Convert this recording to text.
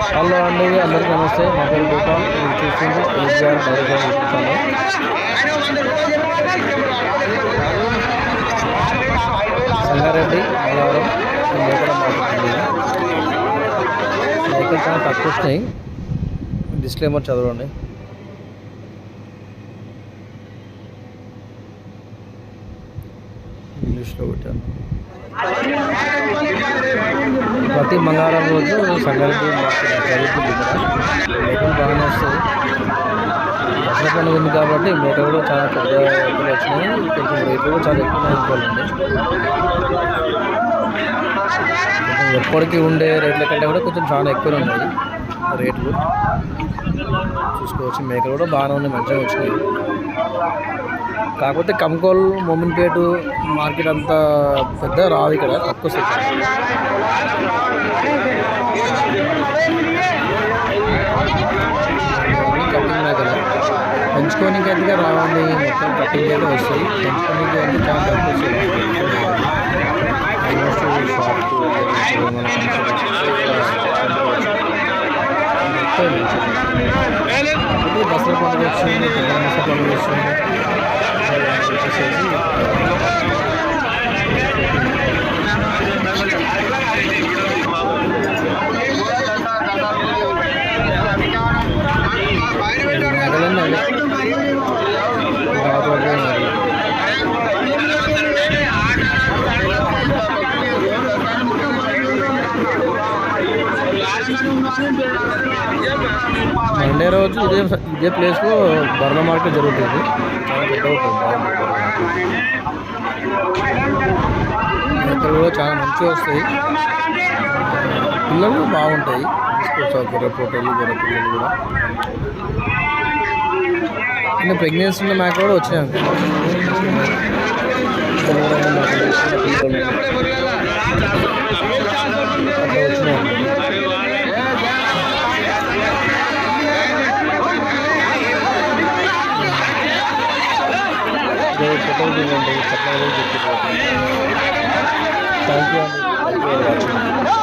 Hello అండి అందరికీ నమస్తే మా పేరు గోపాల్ మీరు చూస్తుంది KCR dairy farm Sangareddy Malavaram మేకల మార్కెట్ మేకలు చాలా తక్కువ వస్తున్నాయి డిస్క్లైమర్ చదవండి ఇంగ్లీష్లో పెట్టాను ప్రతి మంగళవారం రోజు సంక్రాంతి జరుగుతుంది ఇక్కడ మేకలు బాగానే వస్తాయి. దసరా పండుగ ఉంది కాబట్టి మేకలు కూడా చాలా పెద్ద ఎత్తున వచ్చినాయి. కొంచెం రేట్లు కూడా చాలా ఎక్కువ అనుకోవాలండి. ఎప్పటికీ ఉండే రేట్ల కంటే కూడా కొంచెం చాలా ఎక్కువనే ఉన్నాయి రేట్లు. చూసుకోవచ్చు మేకలు కూడా బాగానే ఉన్నాయి మంచిగా వచ్చినాయి. కాకపోతే కంకోల్ మొమిన్పేట మార్కెట్ అంత పెద్ద రాదు ఇక్కడ తక్కువ సెక్షన్ కటింగ్ మేకలు పెంచుకోనికి అయితే మొత్తం కటింగ్ అయితే వస్తాయి. పెంచుకోనికి అంటే చాలా తక్కువ వస్తాయి దసరా పండుగ వచ్చింది పెద్ద దసరా పండుగ వచ్చింది మండే రోజు ఇదే ఇదే ప్లేస్లో బర్ల మార్కెట్ జరుగుతుంది. చాలా పెద్ద ఉంటుంది కూడా చాలా మంచిగా వస్తాయి. పిల్లలు బాగుంటాయి. తీసుకోవచ్చు గొర్రె పోటీలు గొర్రె పిల్లలు కూడా. నేను ప్రెగ్నెన్సీ ఉన్న మేక కూడా వచ్చినాయి అనుకో. తెల్లగా ఉన్న మేకలు, పిల్లలు. అట్లా వచ్చినాయి అనుకో. ఫోటోలు తీయండి పట్ల థ్యాంక్ యూ అండి థ్యాంక్ యూ